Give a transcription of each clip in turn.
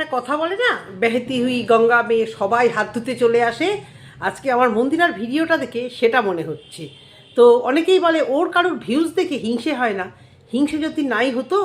একটা কথা বলে না? বেহেতি হুই গঙ্গা মেয়ে সবাই হাত ধুতে চলে আসে। আজকে আমার মন্দিরার ভিডিওটা দেখে সেটা মনে হচ্ছে। তো অনেকেই বলে, ওর কারোর ভিউজ দেখে হিংসে হয় না। হিংসে যদি নাই হতো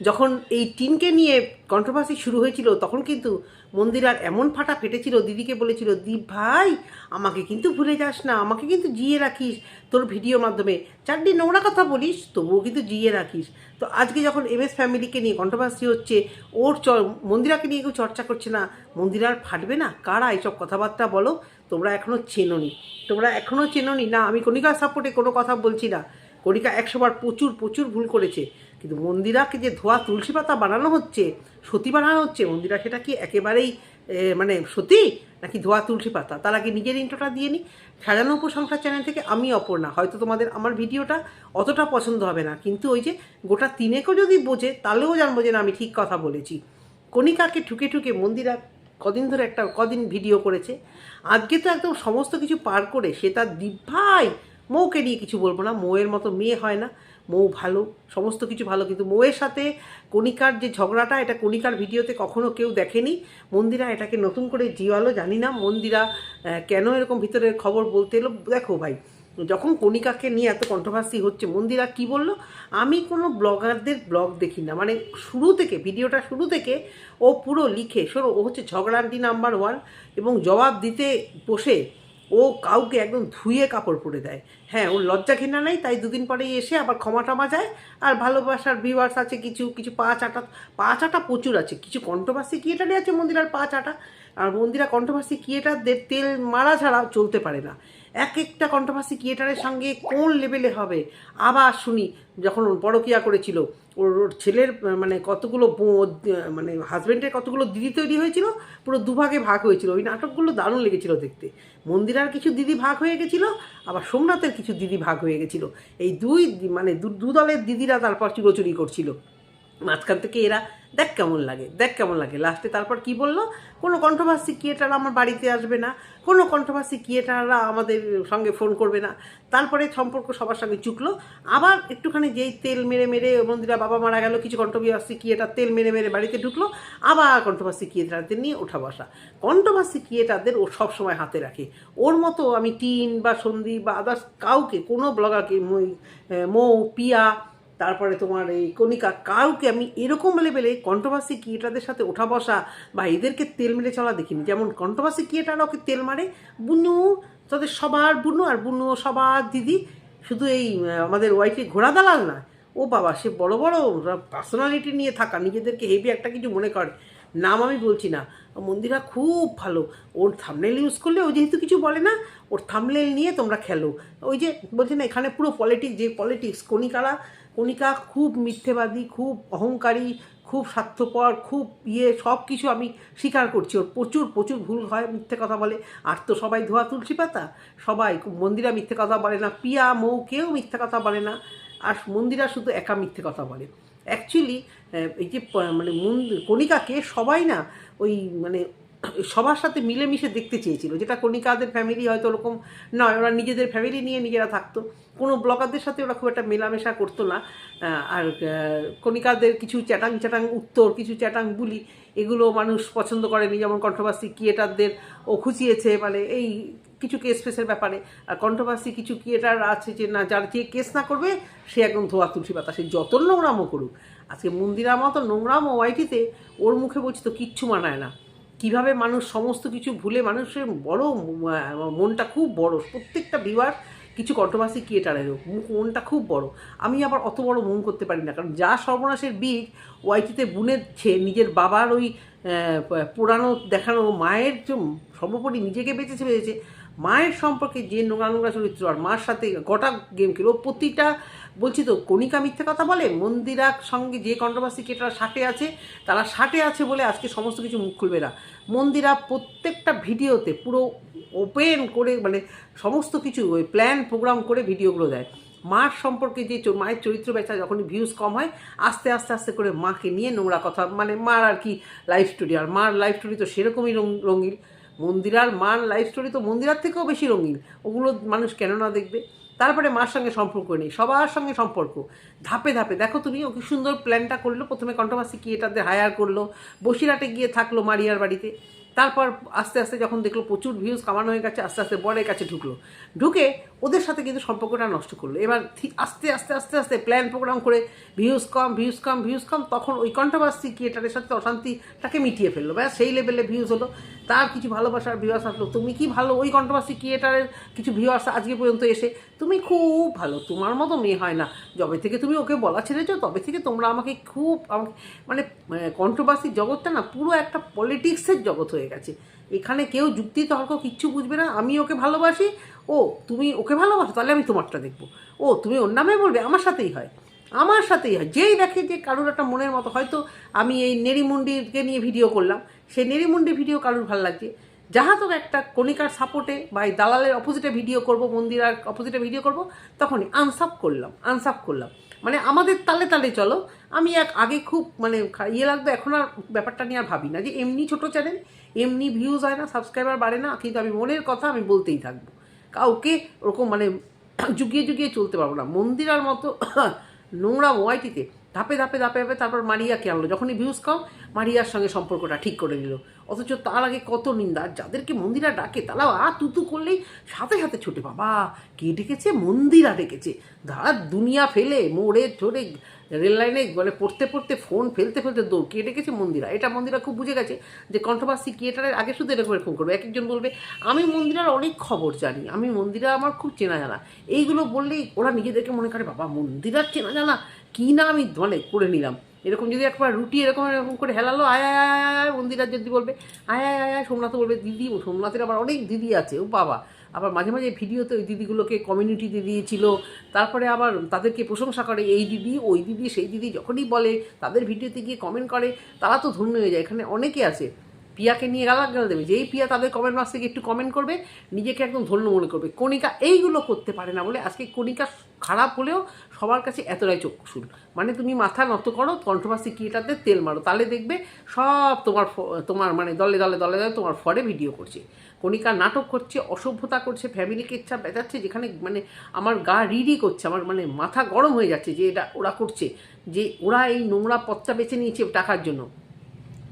যখন এই টিনকে নিয়ে কন্ট্রোভার্সি শুরু হয়েছিল, তখন কিন্তু মন্দিরার এমন ফাটা ফেটেছিল, দিদিকে বলেছিল, দীপ ভাই, আমাকে কিন্তু ভুলে যাস না, আমাকে কিন্তু জিয়ে রাখিস তোর ভিডিওর মাধ্যমে। চারটি নোংরা কথা বলিস, তবুও কিন্তু জিয়ে রাখিস। তো আজকে যখন এম এস ফ্যামিলিকে নিয়ে কন্ট্রোভার্সি হচ্ছে, ওর চ, মন্দিরাকে নিয়ে কেউ চর্চা করছে না মন্দিরার ফাটবে না? কারা এইসব কথাবার্তা বলো? তোমরা এখনও চেনোনি। তোমরা এখনও চেনোনি? না, আমি কণিকার সাপোর্টে কোনো কথা বলছি না। কণিকা একশোবার প্রচুর প্রচুর ভুল করেছে। কিন্তু মন্দিরাকে যে ধোয়া তুলসী পাতা বানানো হচ্ছে, সতী বানানো হচ্ছে, মন্দিরা সেটা কি একেবারেই মানে সতী নাকি ধোয়া তুলসী পাতা? তার আগে নিজের ইন্টোটা দিয়ে নিই সাজানো উপসংখ্যার চ্যানেল থেকে আমি অপর্ণা। হয়তো তোমাদের আমার ভিডিওটা অতটা পছন্দ হবে না। কিন্তু ওই যে গোটা তিনেকও যদি বোঝে, তাহলেও জানব যে না, আমি ঠিক কথা বলেছি। কণিকাকে ঠুকে ঠুকে মন্দিরা কদিন ধরে একটা, কদিন ভিডিও করেছে। আজকে তো একদম সমস্ত কিছু পার করে, সে তার দীপ ভাই মৌকে নিয়ে কিছু বলব না। মৌয়ের মতো মেয়ে হয় না। মৌ ভালো, সমস্ত কিছু ভালো, কিন্তু মৌয়ের সাথে কণিকার যে ঝগড়াটা, এটা কণিকার ভিডিওতে কখনো কেউ দেখেনি। মন্দিরা এটাকে নতুন করে জিওয়ালো, জানি না মন্দিরা কেন এরকম ভিতরের খবর বলতে এলো। দেখো ভাই, যখন কণিকাকে নিয়ে এত কন্ট্রোভার্সি হচ্ছে, মন্দিরা কি বলল? আমি কোনো ব্লগারদের ব্লগ দেখি না। মানে শুরু থেকে, ভিডিওটা শুরু থেকে ও পুরো লিখে, শোনো, ও হচ্ছে ঝগড়ান্টি নাম্বার ওয়ান এবং জবাব দিতে বসে ও কাউকে একদম ধুয়ে কাপড় পরে দেয়। হ্যাঁ ওর লজ্জা ঘেনা নাই, তাই দুদিন পরেই এসে আবার ক্ষমা টমা যায়। আর ভালোবাসার ভিউয়ার্স আছে কিছু কিছু পা চাটা পা চাটা প্রচুর আছে। কিছু কন্ট্রোভার্সি ক্রিয়েটারই আছে মন্দিরার পা চাটা। আর মন্দিরা কন্ট্রোভার্সি ক্রিয়েটারদের তেল মারা ছাড়া চলতে পারে না। এক একটা কন্ট্রোভার্সি ক্রিয়েটারের সঙ্গে কোন লেভেলে হবে? আবার শুনি, যখন বড়কিয়া করেছিল ওর ছেলের মানে কতগুলো মানে হাজব্যান্ডের কতগুলো দিদি তৈরি হয়েছিল, পুরো দুভাগে ভাগ হয়েছিল। ওই নাটকগুলো দারুণ লেগেছিল দেখতে। মন্দিরার কিছু দিদি ভাগ হয়ে গেছিল, আবার সোমনাথের কিছু দিদি ভাগ হয়ে গেছিল। এই দুই মানে দু দলের দিদিরা তারপর চুরোচুরি করছিল। মাঝখান থেকে এরা দেখ কেমন লাগে, দেখ কেমন লাগে। লাস্টে তারপর কি বলল? কোনো কন্ট্রোভার্সি ক্রিয়েটার আমার বাড়িতে আসবে না, কোনো কন্ট্রোভার্সি ক্রিয়েটাররা আমাদের সঙ্গে ফোন করবে না। তারপরে সম্পর্ক সবার সঙ্গে চুকলো। আবার একটুখানি যেই তেল মেরে মেরে মন্দিরা বাবা মারা গেল, কিছু কন্ট্রোভার্সি ক্রিয়েটার তেল মেরে মেরে বাড়িতে ঢুকলো, আবার কন্ট্রোভার্সি ক্রিয়েটারদের নিয়ে ওঠা বসা। কন্ট্রোভার্সি ক্রিয়েটারদের ও সবসময় হাতে রাখে। ওর মতো আমি টিন বা সন্ধি বা আদার্স কাউকে, কোনো ব্লগারকে মৌ, পিয়া তারপরে তোমার এই কণিকা, কাউকে আমি এরকম লেভেলে কন্ট্রোভার্সি ক্রিয়েটারদের সাথে ওঠা বসা বা এদেরকে তেল মেরে চলা দেখিনি। যেমন কন্ট্রোভার্সি ক্রিয়েটাররা ওকে তেল মারে, বুনু, তাদের সবার বুনু আর বুনু সবার দিদি। শুধু এই আমাদের ওয়াইফে ঘোড়া দালাল না, ও বাবা, সে বড় বড় পার্সোনালিটি নিয়ে থাকা, নিজেদেরকে হেভি একটা কিছু মনে করে। নাম আমি বলছি না, মন্দিরা খুব ভালো। ওর থামনেল ইউজ করলে ও যেহেতু কিছু বলে না, ওর থামনেল নিয়ে তোমরা খেলো। ওই যে বলছি না, এখানে পুরো পলিটিক্স যে পলিটিক্স কণিকারা কণিকা খুব মিথ্যেবাদী, খুব অহংকারী, খুব স্বার্থপর, খুব ইয়ে সব কিছু আমি স্বীকার করছি। ওর প্রচুর প্রচুর ভুল হয় মিথ্যে কথা বলে। আর তো সবাই ধোয়া তুলসী পাতা। সবাই মন্দিরা মিথ্যে কথা বলে না। পিয়া মৌ কেউ মিথ্যে কথা বলে না। আর মন্দিরা শুধু একা মিথ্যে কথা বলে। অ্যাকচুয়ালি এই যে মানে কণিকাকে সবাই না, ওই মানে সবার সাথে মিলেমিশে দেখতে চেয়েছিল। যেটা কণিকাদের ফ্যামিলি হয়তো ওরকম নয়, ওরা নিজেদের ফ্যামিলি নিয়ে নিজেরা থাকতো। কোনো ব্লগারদের সাথে ওরা খুব একটা মেলামেশা করতো না। আর কণিকাদের কিছু চ্যাটাং চ্যাটাং উত্তর, কিছু চ্যাটাং বুলি, এগুলো মানুষ পছন্দ করেনি। যেমন কন্ট্রোভার্সি ক্রিয়েটারদের ও খুঁচিয়েছে মানে এই কিছু কেস ফেসের ব্যাপারে। আর কন্ট্রোভার্সি কিছু ক্রিয়েটার আছে যে না, যার যে কেস না করবে, সে একদম ধোয়া তুলসী পাতা। সে যত নোংরামও করুক, আজকে মন্দিরার মতো নোংরাম ওয়াইটিতে, ওর মুখে বলছি তো কিচ্ছু মানায় না। কীভাবে মানুষ সমস্ত কিছু ভুলে মানুষের বড় মনটা খুব বড়। প্রত্যেকটা বিবার কিছু কন্ট্রোভার্সি ক্রিয়েটারেরও মুখ মনটা খুব বড়। আমি আবার অত বড় মন করতে পারি না, কারণ যা সর্বনাশের বীজ ওয়াইটিতে বুনেছে নিজের বাবার ওই পুরানো দেখানো মায়ের সর্বোপরি নিজেকে বেঁচেছে বেঁচেছে, মায়ের সম্পর্কে যে নোংরা নোংরা চরিত্র আর মার সাথে গোটা গেম খেলো, প্রতিটা বলছি তো, কণিকা মিথ্যে কথা বলে? মন্দিরার সঙ্গে যে কন্ট্রোভার্সি কেটারা ষাটে আছে, তারা ষাটে আছে বলে আজকে সমস্ত কিছু মুখ খুলবে না। মন্দিরা প্রত্যেকটা ভিডিওতে পুরো ওপেন করে মানে সমস্ত কিছু ওই প্ল্যান প্রোগ্রাম করে ভিডিওগুলো দেয়। মার সম্পর্কে যে মায়ের চরিত্র বেচা যখনই ভিউজ কম হয়, আস্তে আস্তে আস্তে করে মাকে নিয়ে নোংরা কথা মানে মার আর কি লাইফ স্টোরি আর মার লাইফ স্টোরি তো সেরকমই রঙ- রঙিন মন্দিরার মার লাইফ স্টোরি তো মন্দিরার থেকেও বেশি রঙিন ওগুলো মানুষ কেন না দেখবে? তারপরে মার সঙ্গে সম্পর্ক নেই, সবার সঙ্গে সম্পর্ক। ধাপে ধাপে, দেখো তুমি ওকে সুন্দর প্ল্যানটা করল। প্রথমে কন্ট্রোভার্সি কি এটাতে হায়ার করল বসিরাটে গিয়ে থাকল মারিয়ার বাড়িতে। তারপর আস্তে আস্তে যখন দেখল প্রচুর ভিউজ কামানো হয়ে গেছে, আস্তে আস্তে বরের কাছে ঢুকলো। ঢুকে ওদের সাথে কিন্তু সম্পর্কটা নষ্ট করল। এবার আস্তে আস্তে আস্তে আস্তে প্ল্যান প্রোগ্রাম করে ভিউজ কম ভিউজ কম ভিউজ কম, তখন ওই কন্ট্রোভার্সি ক্রিয়েটারের সাথে অশান্তিটাকে মিটিয়ে ফেলল। ব্যাস, সেই লেভেলে ভিউজ হলো। তার কিছু ভালোবাসার ভিউয়ার্স আসলো। তুমি কি ভালো? ওই কন্ট্রোভার্সি ক্রিয়েটারের কিছু ভিউয়ার্স আজকে পর্যন্ত এসে, তুমি খুব ভালো, তোমার মতো মেয়ে হয় না। যবে থেকে তুমি ওকে বলা ছেড়েছো তবে থেকে তোমরা আমাকে খুব, আমাকে মানে কন্ট্রোভার্সি জগৎটা না, পুরো একটা পলিটিক্সের জগৎ হয়ে গেছে। এখানে কেউ যুক্তি তর্ক কিচ্ছু বুঝবে না। আমি ওকে ভালোবাসি ও, তুমি ওকে ভালোবাসো, তাহলে আমি তোমারটা দেখব। ও, তুমি ওর নামে বলবে, আমার সাথেই হয়। আমার সাথেই হয়। যেই দেখে যে কারোর একটা মনের মতো, হয়তো আমি এই নেরিমুন্ডিকে নিয়ে ভিডিও করলাম, সেই নেরিমুন্ডি ভিডিও কারোর ভালো লাগছে? যাহা তো একটা কণিকার সাপোর্টে বা এই দালালের অপোজিটে ভিডিও করব মন্দিরার অপোজিটে ভিডিও করব, তখনই আনসাপ করলাম আনসাপ করলাম। মানে আমাদের তালে তালে চলো। আমি এক আগে খুব মানে ইয়ে লাগতো, এখন আর ব্যাপারটা নিয়ে আর ভাবি না যে এমনি ছোট চ্যানেল এমনি ভিউজ হয় না সাবস্ক্রাইবার বাড়ে না, কিন্তু আমি মনের কথা আমি বলতেই থাকব। কাউকে ওরকম মানে যুগিয়ে যুগিয়ে চলতে পারব না। মন্দিরার মতো নোংরা ওয়াইটিতে ধাপে ধাপে ধাপে ধাপে তারপর মারিয়াকে আনলো। যখনই ভিউজ কম, মারিয়ার সঙ্গে সম্পর্কটা ঠিক করে নিল। অথচ তার আগে কত নিন্দা, যাদেরকে মন্দিরা ডাকে তারাও আ তুতু করলেই সাথে সাথে ছোটে, বাবা, কে ডেকেছে? মন্দিরা ডেকেছে। ধার দুনিয়া ফেলে, মোড়ে ঠোড়ে রেল লাইনে মানে পড়তে পড়তে, ফোন ফেলতে ফেলতে দৌড়, কে ডেকেছে মন্দিরা? এটা মন্দিরা খুব বুঝে গেছে যে কন্ট্রোভার্সি ক্রিয়েটারের আগে শুধু এরকম এরকম করবে। এক একজন বলবে, আমি মন্দিরার অনেক খবর জানি। আমি মন্দিরা আমার খুব চেনা জানা। এইগুলো বললেই ওরা নিজেদেরকে মনে করে, বাবা, মন্দিরার চেনা জানা? কী না আমি মানে করে নিলাম? এরকম যদি একবার রুটি এরকম এরকম করে হেলালো, আয় আয় আয় আয় মন্দিরার যদি বলবে, আয় আয় আয় সোমনাথ বলবে, দিদি, সোমনাথের আবার অনেক দিদি আছে, ও বাবা। আবার মাঝে মাঝে ভিডিওতে ওই দিদিগুলোকে কমিউনিটিতে দিয়েছিল, তারপরে আবার তাদেরকে প্রশংসা করে, এই দিদি, ওই দিদি, সেই দিদি যখনই বলে, তাদের ভিডিওতে গিয়ে কমেন্ট করে, তারা তো ধন্য হয়ে যায়। এখানে অনেকে আছে, পিয়াকে নিয়ে গালাগাল গাল দেবে। যেই পিয়া তাদের কমেন্ট বক্স থেকে একটু কমেন্ট করবে, নিজেকে একদম ধন্য মনে করবে। কণিকা এইগুলো করতে পারে না বলে আজকে কণিকা খারাপ হলেও সবার কাছে এতটাই চক্ষুশুল মানে তুমি মাথা নত করো কন্ট্রোভার্সি ক্রিয়েটারদের তেল মারো, তাহলে দেখবে সব তোমার তোমার মানে দলে দলে দলে দলে তোমার ফরে ভিডিও করছে। কণিকা নাটক করছে, অসভ্যতা করছে ফ্যামিলিকে ইচ্ছা বেচাচ্ছে যেখানে মানে আমার গা রিডি করছে, আমার মানে মাথা গরম হয়ে যাচ্ছে যে এটা ওরা করছে, যে ওরা এই নোংরা পথটা বেছে নিয়েছে টাকার জন্য।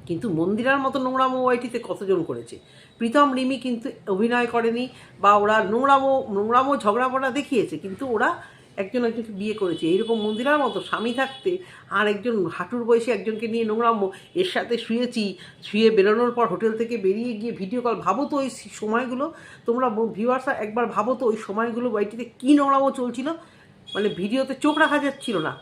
কিন্তু মন্দিরার মতো নোংরামো ওয়াইটিতে কতজন করেছে? প্রীতম, রিমি কিন্তু অভিনয় করেনি, বা ওরা নোংরামো নোংরামো ঝগড়াপড়া দেখিয়েছে, কিন্তু ওরা একজন একজনকে বিয়ে করেছে, এইরকম মন্দিরার মতো স্বামী থাকতে আর একজন হাঁটুর বয়সে একজনকে নিয়ে নোংরামো এর সাথে শুয়েছি, শুয়ে বেরোনোর পর হোটেল থেকে বেরিয়ে গিয়ে ভিডিও কল ভাবো তো ওই সময়গুলো, তোমরা ভিউয়ার্সরা একবার ভাবো তো ওই সময়গুলো ওয়াইটিতে কী নোংরামো চলছিল? মানে ভিডিওতে চোখ রাখা যাচ্ছিল না।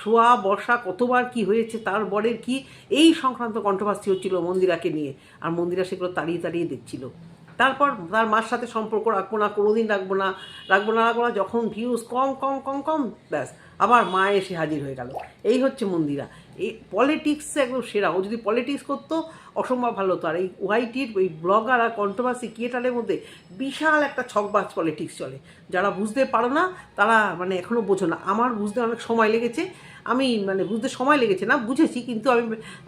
শোয়া বর্ষা কতবার কি হয়েছে, তার বরের কি, এই সংক্রান্ত কন্ট্রোভার্সি হচ্ছিল মন্দিরাকে নিয়ে। আর মন্দিরা সেগুলো তাড়িয়ে তাড়িয়ে দেখছিল। তারপর তার মার সাথে সম্পর্ক রাখব না কোনো দিন রাখব না রাখব না রাখব না, যখন ভিউজ কম কম কম কম, ব্যাস, আবার মা এসে হাজির হয়ে গেল। এই হচ্ছে মন্দিরা। এই পলিটিক্স একদম সেরা। ও যদি পলিটিক্স করতো, অসম্ভব ভালো হতো। আর এই ওয়াইটির ওই ব্লগার আর কন্ট্রোভার্সি ক্রিয়েটারের মধ্যে বিশাল একটা ছকবাজ পলিটিক্স চলে। যারা বুঝতে পারো না, তারা মানে এখনও বোঝো না। আমার বুঝতে অনেক সময় লেগেছে। আমি মানে বুঝতে সময় লেগেছে না, বুঝেছি, কিন্তু আমি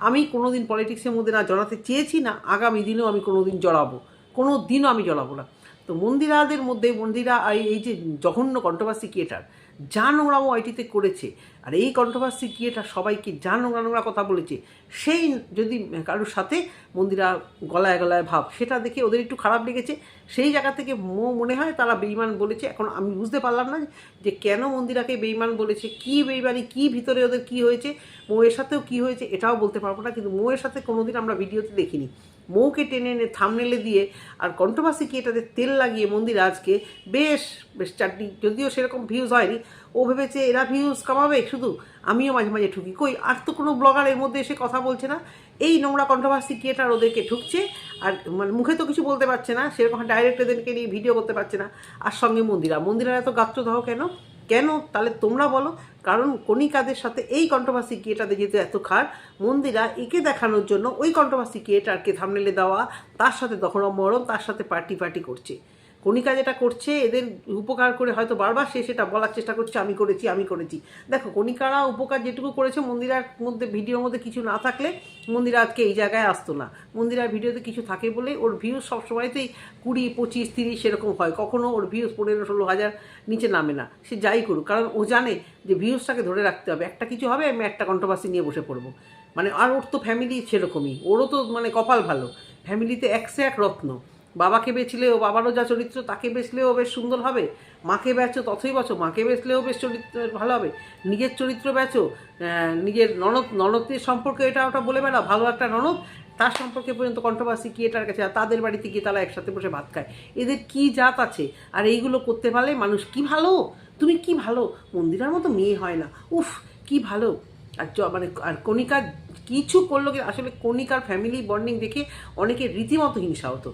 আমি কোনো দিন পলিটিক্সের মধ্যে না জড়াতে চেয়েছি না, আগামী দিনেও আমি কোনো দিন জড়াবো। কোনো দিনও আমি জড়াবো না। তো মন্দিরাদের মধ্যে মন্দিরা, এই- এই যে জঘন্য কন্ট্রোভার্সি ক্রিয়েটার যা নোংরামো আইটিতে করেছে, আর এই কন্ট্রোভার্সি ক্রিয়েটার সবাইকে যা নোংরা নোংরা কথা বলেছে, সেই যদি কারোর সাথে মন্দিরা গলায় গলায় ভাব, সেটা দেখে ওদের একটু খারাপ লেগেছে। সেই জায়গা থেকে মো, মনে হয় তারা বেইমান বলেছে। এখন আমি বুঝতে পারলাম না যে কেন মন্দিরাকে বেইমান বলেছে, কি বেইমানি, কি ভিতরে ওদের কি হয়েছে মোয়ের সাথেও কি হয়েছে, এটাও বলতে পারব না। কিন্তু মোয়ের সাথে কোনোদিন আমরা ভিডিওতে দেখিনি। মৌকে টেনে এনে থামনেলে দিয়ে আর কন্ট্রোভার্সি কি এটাতে তেল লাগিয়ে মন্দির আজকে? বেশ বেশ চারটি, যদিও সেরকম ভিউজ হয়নি, ও ভেবেছে এরা ভিউজ কামাবে, শুধু আমিও মাঝে মাঝে ঠুকি। কই, আর তো কোনো ব্লগার এর মধ্যে এসে কথা বলছে না। এই নোংরা কন্ট্রোভার্সি ক্রিয়েটার ওদেরকে ঠুকছে? আর মানে মুখে তো কিছু বলতে পারছে না, সেরকম ডাইরেক্ট এদেরকে নিয়ে ভিডিও করতে পারছে না। আর সঙ্গে মন্দিরা, মন্দিরার এত গাত্রদাহ কেন? কেন? তাহলে তোমরা বলো। কারণ কণিকাদের সাথে এই কন্ট্রোভার্সি ক্রিয়েটারদের যেহেতু এত খার, মন্দিরা একে দেখানোর জন্য ওই কন্ট্রোভার্সি ক্রিয়েটারকে থামনেলে দেওয়া, তার সাথে দখল মরণ, তার সাথে পার্টি পার্টি করছে। কণিকা যেটা করছে, এদের উপকার করে হয়তো বারবার সে সেটা বলার চেষ্টা করছে, আমি করেছি আমি করেছি। দেখো, কণিকারা উপকার যেটুকু করেছে, মন্দিরার মধ্যে, ভিডিওর মধ্যে কিছু না থাকলে মন্দিরা আজকে এই জায়গায় আসতো না। মন্দিরার ভিডিওতে কিছু থাকে বলে ওর ভিউজ সবসময়তেই কুড়ি, পঁচিশ, তিরিশ সেরকম হয়। কখনো ওর ভিউজ পনেরো, ষোলো হাজার নিচে নামে না। সে যাই করুক, কারণ ও জানে যে ভিউজটাকে ধরে রাখতে হবে। একটা কিছু হবে, আমি একটা কন্ট্রোভার্সি নিয়ে বসে পড়ব। মানে আর ওর তো ফ্যামিলি সেরকমই। ওরও তো মানে কপাল ভালো। ফ্যামিলিতে একশো এক রত্ন। বাবাকে বেচলে ও বাবারও যা চরিত্র, তাকে বেচলেও বেশ সুন্দর হবে। মাকে বেচো তথই বাঁচো। মাকে বেচলেও বেশ চরিত্র ভালো হবে। নিজের চরিত্র বেচো। নিজের ননদ, ননদের সম্পর্কে এটা ওটা বলে বেড়া ভালো একটা ননদ, তার সম্পর্কে পর্যন্ত কন্ট্রোভার্সি কি এটার কাছে তাদের বাড়িতে গিয়ে তারা একসাথে বসে ভাত খায়। এদের কি জাত আছে? আর এইগুলো করতে পারলে মানুষ কি ভালো? তুমি কি ভালো? মন্দিরের মতো মেয়ে হয় না। উফ, কি ভালো। আর মানে আর কণিকা কিছু করল আসলে কণিকার ফ্যামিলি বন্ডিং দেখে অনেকে রীতিমতো হিংসা হতো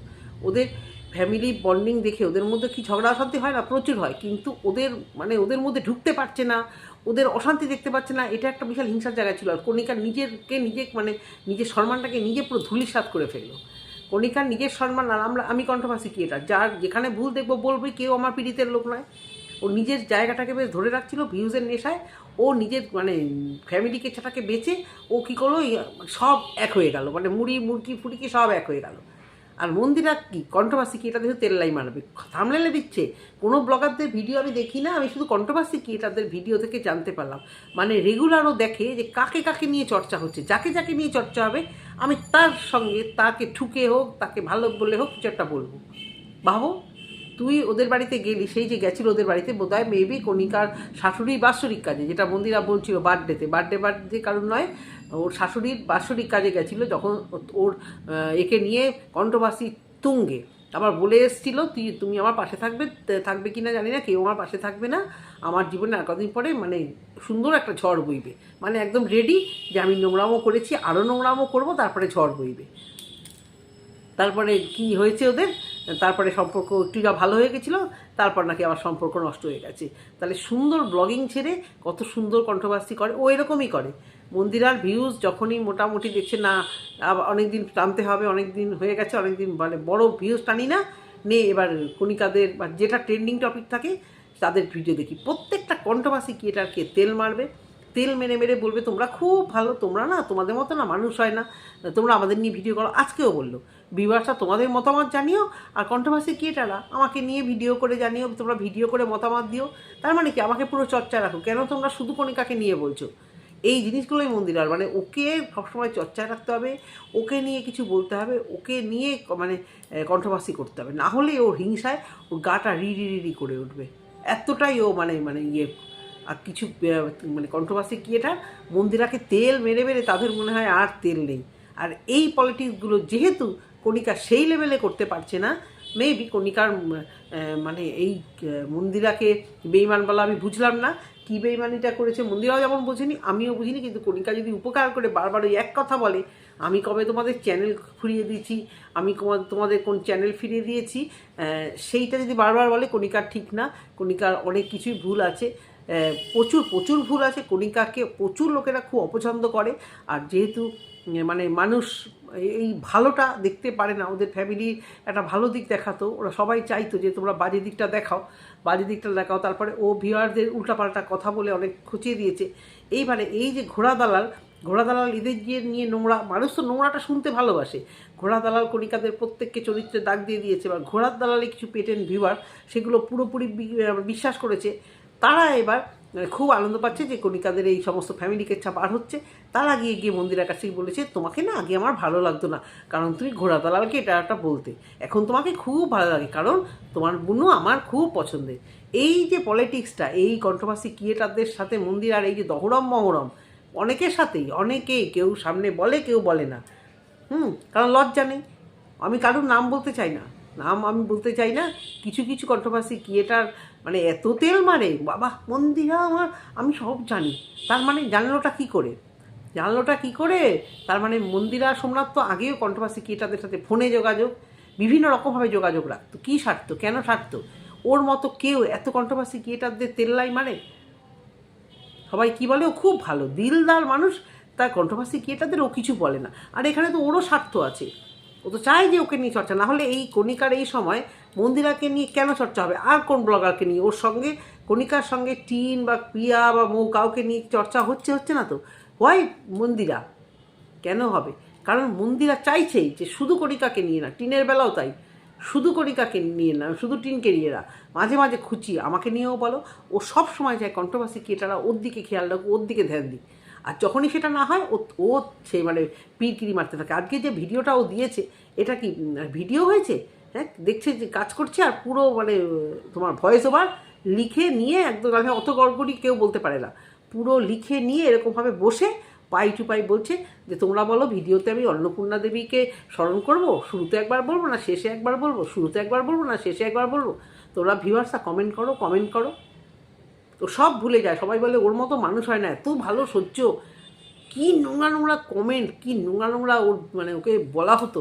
ওদের ফ্যামিলি বন্ডিং দেখে ওদের মধ্যে কি ঝগড়া অশান্তি হয় না? প্রচুর হয়। কিন্তু ওদের মানে ওদের মধ্যে ঢুকতে পারছে না, ওদের অশান্তি দেখতে পাচ্ছে না, এটা একটা বিশাল হিংসার জায়গা ছিল। আর কণিকার নিজেরকে নিজে মানে নিজের সম্মানটাকে নিজে পুরো ধুলিসাৎ করে ফেলল। কণিকার নিজের সম্মান, আর আমরা, আমি কণ্ঠভাষী কি এটা যার যেখানে ভুল দেখব বলবে, কেউ আমার পীড়িতের লোক নয়। ও নিজের জায়গাটাকে বেশ ধরে রাখছিল ভিউজের নেশায়। ও নিজের মানে ফ্যামিলিকে ছাটাকে বেচে, ও কী করল সব এক হয়ে গেল। মানে মুড়ি, মুরগি ফুরকি সব এক হয়ে গেল। আর মন্দিরা কি? কণ্ঠবাসী কি? এটা দেখে তেল্লাই মারবে। থামলেলে দিচ্ছে। কোনো ব্লগারদের ভিডিও আমি দেখি না, আমি শুধু কণ্ঠবাসী কি এটাদের ভিডিও থেকে জানতে পারলাম। মানে রেগুলারও দেখে যে কাকে কাকে নিয়ে চর্চা হচ্ছে, যাকে যাকে নিয়ে চর্চা হবে, আমি তার সঙ্গে তাকে ঠুকে হোক, তাকে ভালো বলে হোক, কিছু একটা বলব। ভাবো তুই ওদের বাড়িতে গেলি, সেই যে গেছিল ওদের বাড়িতে, বোধহয় মেবি কণিকার শাশুড়ির বাৎসরিক কাজে, যেটা মন্দিরা বলছিল বার্থডেতে বার্থডে বার্থডে কারণ নয় ওর শাশুড়ির বাৎসরিক কাজে গেছিল যখন ওর একে নিয়ে কণ্ঠবাসী তুঙ্গে। আবার বলে এসেছিল, তুই, তুমি আমার পাশে থাকবে থাকবে কি না জানি না, কেউ আমার পাশে থাকবে না। আমার জীবনে আর কদিন পরে মানে সুন্দর একটা ঝড় বইবে। মানে একদম রেডি যে আমি নোংরামো করেছি আরও নোংরামো করব, তারপরে ঝড় বইবে। তারপরে কি হয়েছে ওদের? তারপরে সম্পর্ক একটু যা ভালো হয়ে গেছিল, তারপর নাকি আবার সম্পর্ক নষ্ট হয়ে গেছে। তাহলে সুন্দর ব্লগিং ছেড়ে কত সুন্দর কণ্ঠবাস্তি করে, ও এরকমই করে। মন্দিরার ভিউজ যখনই মোটামুটি দেখছে, না অনেক দিন টানতে হবে অনেক দিন হয়ে গেছে অনেক দিন মানে বড় ভিউজ টানি না নে এবার কণিকাদের বা যেটা ট্রেন্ডিং টপিক থাকে, তাদের ভিডিও দেখি। প্রত্যেকটা কণ্ঠবাসী কি এটাকে তেল মারবে? তেল মেরে মেরে বলবে, তোমরা খুব ভালো, তোমরা না, তোমাদের মতো না, মানুষ হয় না, তোমরা আমাদের নিয়ে ভিডিও করো। আজকেও বলল বিবাসটা তোমাদের মতামত জানিও, আর কণ্ঠভাষী ক্রিয়েটাররা আমাকে নিয়ে ভিডিও করে জানিও, তোমরা ভিডিও করে মতামত দিও। তার মানে কি, আমাকে পুরো চর্চা রাখো। কেন তোমরা শুধু কণিকাকে নিয়ে বলছো? এই জিনিসগুলোই মন্দির, আর মানে ওকে সবসময় চর্চায় রাখতে হবে, ওকে নিয়ে কিছু বলতে হবে, ওকে নিয়ে মানে কণ্ঠবাসী করতে হবে। না হলে ওর হিংসায় ওর গাটা রি রি রি রি করে উঠবে। এতটাই ও মানে মানে ইয়ে। আর কিছু মানে কণ্ঠবাসী কি এটা? মন্দিরাকে তেল মেরে মেরে তাদের মনে হয় আর তেল নেই। আর এই পলিটিক্সগুলো যেহেতু কণিকা সেই লেভেলে করতে পারছে না, মেবি কণিকার মানে এই মন্দিরাকে বেইমান বলা আমি বুঝলাম না কী বেইমানিটা করেছে মন্দিরাও যেমন বোঝেনি, আমিও বুঝিনি, কিন্তু কণিকা যদি উপকার করে বারবার ওই এক কথা বলে, আমি কবে তোমাদের চ্যানেল ফিরিয়ে দিয়েছি, আমি তোমাদের কোন চ্যানেল ফিরিয়ে দিয়েছি সেইটা যদি বারবার বলে, কণিকার ঠিক না, কণিকার অনেক কিছুই ভুল আছে প্রচুর প্রচুর ভুল আছে, কণিকাকে প্রচুর লোকেরা খুব অপছন্দ করে, আর যেহেতু মানে মানুষ এই ভালোটা দেখতে পারে না, ওদের ফ্যামিলির একটা ভালো দিক দেখাতো, ওরা সবাই চাইতো যে তোমরা বাজে দিকটা দেখাও বাজে দিকটা দেখাও, তারপরে ও ভিওয়ারদের উল্টাপাল্টা কথা বলে অনেক খুঁচিয়ে দিয়েছে। এইবারে এই যে ঘোড়া দালাল ঘোড়া দালাল ঈদের গিয়ে নিয়ে নোংরা, মানুষ তো নোংরাটা শুনতে ভালোবাসে। ঘোড়া দালাল কণিকাদের প্রত্যেককে চরিত্রে দাগ দিয়ে দিয়েছে, এবার ঘোড়ার দালালে কিছু পেটেন্ট ভিউয়ার সেগুলো পুরোপুরি বিশ্বাস করেছে। তারা এবার মানে খুব আনন্দ পাচ্ছে যে কণিকাদের এই সমস্ত ফ্যামিলিকে ছাপ আর হচ্ছে, তারা গিয়ে গিয়ে মন্দিরের কাছে গিয়ে বলেছে, তোমাকে না আগে আমার ভালো লাগতো না, কারণ তুমি ঘোড়া দালালকে এটা একটা বলতে। এখন তোমাকে খুব ভালো লাগে, কারণ তোমার বুনু আমার খুব পছন্দের। এই যে পলিটিক্সটা এই কন্ট্রোভার্সি ক্রিয়েটারদের সাথে মন্দির আর এই যে দহরম মহরম, অনেকের সাথেই অনেকেই কেউ সামনে বলে, কেউ বলে না। হুম, কারণ লজ্জা নেই। আমি কারোর নাম বলতে চাই না। নাম আমি বলতে চাই না, কিছু কিছু কন্ট্রোভার্সি ক্রিয়েটার মানে এত তেল মারে বাবা মন্দিরা আমার, আমি সব জানি। তার মানে জানলোটা কি করে? জানলোটা কি করে? তার মানে মন্দিরা সোমনাথ তো আগেও কন্ট্রোভার্সি ক্রিয়েটারদের সাথে ফোনে যোগাযোগ, বিভিন্ন রকমভাবে যোগাযোগ রাখতো। কী সারতো? কেন সারতো? ওর মতো কেউ এত কন্ট্রোভার্সি ক্রিয়েটারদের তেল্লাই মারে সবাই কি বলে? ও খুব ভালো। দিলদার মানুষ, তার কন্ট্রোভার্সি ক্রিয়েটারদের ও কিছু বলে না। আর এখানে তো ওরও স্বার্থ আছে। ও তো চায় যে ওকে নিয়ে চর্চা না হলে এই কণিকার এই সময় মন্দিরাকে নিয়ে কেন চর্চা হবে? আর কোন ব্লগারকে নিয়ে? ওর সঙ্গে, কণিকার সঙ্গে টিন বা প্রিয়া বা মৌ কাউকে নিয়ে চর্চা হচ্ছে হচ্ছে না তো? হোয়াই মন্দিরা? কেন হবে? কারণ মন্দিরা চাইছেই যে শুধু কণিকাকে নিয়ে না, টিনের বেলাও তাই। শুধু কণিকাকে নিয়ে না, শুধু টিনকে নিয়ে না। মাঝে মাঝে খুঁচি আমাকে নিয়েও বলো। ও সব সময় চায় কন্ট্রোভার্সি ক্রিয়েটাররা ওর দিকে খেয়াল রাখো ওর দিকে ধ্যান দিই আর যখনই সেটা না হয়, ও ও সে মানে পিরকিরি মারতে থাকে। আজকে যে ভিডিওটা ও দিয়েছে, এটা কি ভিডিও হয়েছে? হ্যাঁ দেখছে যে কাজ করছে আর পুরো মানে তোমার ভয়েস ওভার লিখে নিয়ে একদম অত গড়গড়ি কেউ বলতে পারে না। পুরো লিখে নিয়ে এরকমভাবে বসে পাই টু পাই বলছে যে, তোমরা বলো, ভিডিওতে আমি অন্নপূর্ণা দেবীকে স্মরণ করব? শুরুতে একবার বলব না, শেষে একবার বলব? শুরুতে একবার বলব না, শেষে একবার বলব? তোমরা ভিউয়ার্সরা কমেন্ট করো কমেন্ট করো। তো সব ভুলে যায়। সবাই বলে, ওর মতো মানুষ হয় না, এত ভালো, সহ্য। কি নোংরা নোংরা কমেন্ট কি নোংরা নোংরা ওর মানে ওকে বলা হতো।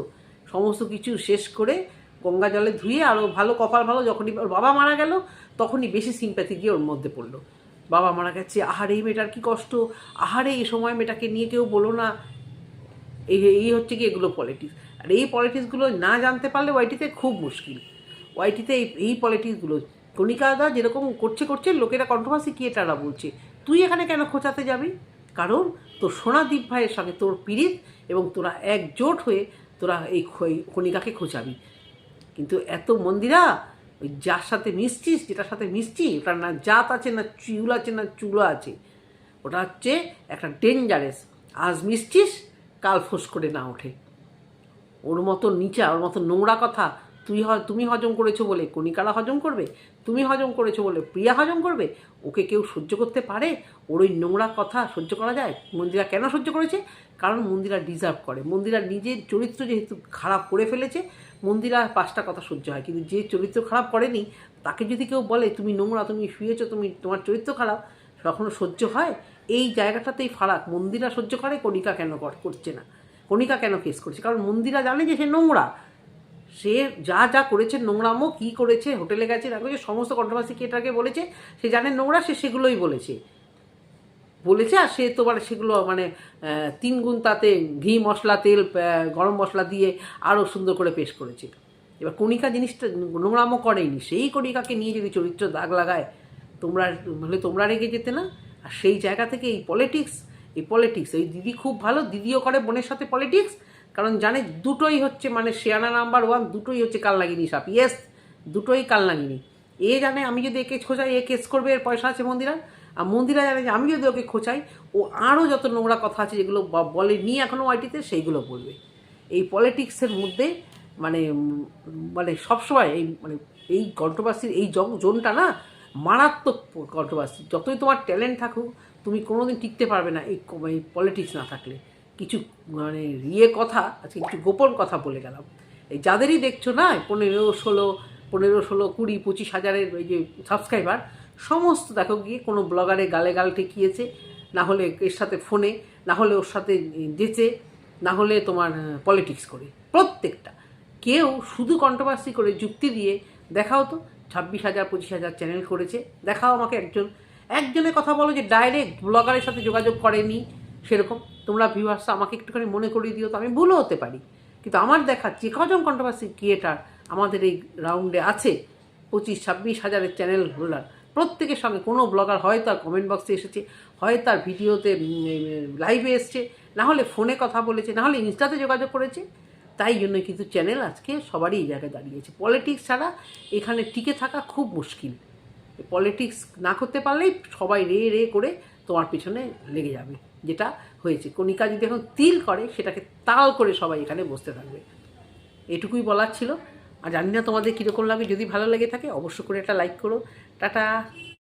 সমস্ত কিছু শেষ করে গঙ্গা জলে ধুয়ে আরও ভালো, কপাল ভালো, যখনই ওর বাবা মারা গেল, তখনই বেশি সিম্প্যাথি গিয়ে ওর মধ্যে পড়ল। বাবা মারা গেছে, আহারে, এই মেয়েটার কি কষ্ট? আহারে, এই সময় মেয়েটাকে নিয়ে কেউ বলো না। এই এই হচ্ছে কি এগুলো পলিটিক্স আর এই পলিটিক্সগুলো না জানতে পারলে ওয়াইটিতে খুব মুশকিল। ওয়াইটিতে এই এই পলিটিক্সগুলো কণিকা দা যেরকম করছে করছে, লোকেরা কন্ট্রোভার্সি কি এটারা বলছে। তুই এখানে কেন খোঁচাতে যাবি? কারণ তোর সোনাদীপ ভাইয়ের সঙ্গে তোর পীড়িত এবং তোরা একজোট হয়ে তোরা এই কণিকাকে খোঁচাবি। কিন্তু এত মন্দিরা, ওই যার সাথে মিশছিস, যেটার সাথে মিশছি, ওটার না জাত আছে, না চুল আছে, না চুলো আছে। ওটা হচ্ছে একটা ডেঞ্জারেস আজ মিশছিস, কাল ফোঁস করে না ওঠে। ওর মতো নিচা, ওর মতো নোংরা কথা তুই তুমি হজম করেছ বলে কণিকারা হজম করবে, তুমি হজম করেছ বলে প্রিয়া হজম করবে, ওকে কেউ সহ্য করতে পারে? ওর ওই নোংরা কথা সহ্য করা যায়? মন্দিরা কেন সহ্য করেছে? কারণ মন্দিরা ডিজার্ভ করে। মন্দিরা নিজের চরিত্র যেহেতু খারাপ করে ফেলেছে, মন্দিরা পাঁচটা কথা সহ্য হয়। কিন্তু যে চরিত্র খারাপ করেনি, তাকে যদি কেউ বলে, তুমি নোংরা, তুমি শুয়েছো, তুমি তোমার চরিত্র খারাপ কখনো সহ্য হয়? এই জায়গাটাতেই ফারাক। মন্দিরা সহ্য করে, কণিকা কেন কর- করছে না। কণিকা কেন কেস করছে? কারণ মন্দিরা জানে যে সে নোংরা। সে যা যা করেছে নোংরামো, কী করেছে, হোটেলে গেছে না সমস্ত কন্ট্রোভার্সি ক্রিয়েটারকে বলেছে, সে জানে নোংরা, সে সেগুলোই বলেছে। বলেছে আর সে তো মানে সেগুলো মানে তিন গুণ তাতে ঘি, মশলা, তেল গরম মশলা দিয়ে আরও সুন্দর করে পেশ করেছে। এবার কণিকা জিনিসটা নোংরামো করেনি, সেই কণিকাকে নিয়ে যদি চরিত্র দাগ লাগায়, তোমরা হলে তোমরা রেগে যেতে না? আর সেই জায়গা থেকে এই পলিটিক্স এই পলিটিক্স এই দিদি খুব ভালো, দিদিও করে বোনের সাথে পলিটিক্স কারণ জানে দুটোই হচ্ছে মানে শেয়ানা নাম্বার ওয়ান, দুটোই হচ্ছে কালনাগিনী সাপ। ইয়েস দুটোই কালনাগিনী। এ জানে আমি যদি একে খোঁচাই, এ কেস করবে, এর পয়সা আছে মন্দিরা আর মন্দিরা জানে যে আমি যদি ওকে খোঁচাই, ও আরও যত নোংরা কথা আছে যেগুলো ব- বলেনি এখনও ওয়াইটিতে, সেইগুলো বলবে। এই পলিটিক্সের মধ্যে মানে মানে সবসময় এই মানে এই কন্ট্রোভার্সির এই জন- জোনটা না মারাত্মক কন্ট্রোভার্সি যতই তোমার ট্যালেন্ট থাকুক, তুমি কোনোদিন টিকতে পারবে না এই পলিটিক্স না থাকলে। কিছু মানে ইয়ে কথা, আজকে কিছু গোপন কথা বলে গেলাম। এই যাদেরই দেখছ না পনেরো, ষোলো পনেরো, ষোলো, কুড়ি, পঁচিশ হাজারের ওই যে সাবস্ক্রাইবার সমস্ত দেখো গিয়ে কোনো ব্লগারে গালে গাল ঠেকিয়েছে, না হলে এর সাথে ফোনে না হলে ওর সাথে যেচে না হলে তোমার পলিটিক্স করে। প্রত্যেকটা। কেউ শুধু কন্ট্রোভার্সি করে যুক্তি দিয়ে দেখাও তো, ছাব্বিশ হাজার, পঁচিশ হাজার চ্যানেল করেছে, দেখাও আমাকে একজন। একজনের কথা বলো যে ডাইরেক্ট ব্লগারের সাথে যোগাযোগ করেনি সেরকম। তোমরা ভিউয়ার্স আমাকে একটুখানি মনে করিয়ে দিও তো, আমি ভুলও হতে পারি। কিন্তু আমার দেখা, যে কজন কন্ট্রোভার্সি ক্রিয়েটার আমাদের এই রাউন্ডে আছে, পঁচিশ, ছাব্বিশ হাজারের চ্যানেল হোল্ডার প্রত্যেকের সঙ্গে, কোনো ব্লগার হয় তার কমেন্ট বক্সে এসেছে হয় তার ভিডিওতে লাইভে এসছে, না হলে ফোনে কথা বলেছে, না হলে ইনস্টাতে যোগাযোগ করেছে। তাই জন্য কিন্তু চ্যানেল আজকে সবারই এই জায়গায় দাঁড়িয়েছে। পলিটিক্স ছাড়া এখানে টিকে থাকা খুব মুশকিল। পলিটিক্স না করতে পারলেই সবাই রে রে করে তোমার পিছনে লেগে যাবে। যেটা হয়েছে। কণিকা যদি এখন তিল করে, সেটাকে তাল করে সবাই এখানে বসতে থাকবে। এটুকুই বলার ছিল। আর জানি না তোমাদের কীরকম লাগে। যদি ভালো লাগে থাকে অবশ্য করে একটা লাইক করো। টাটা!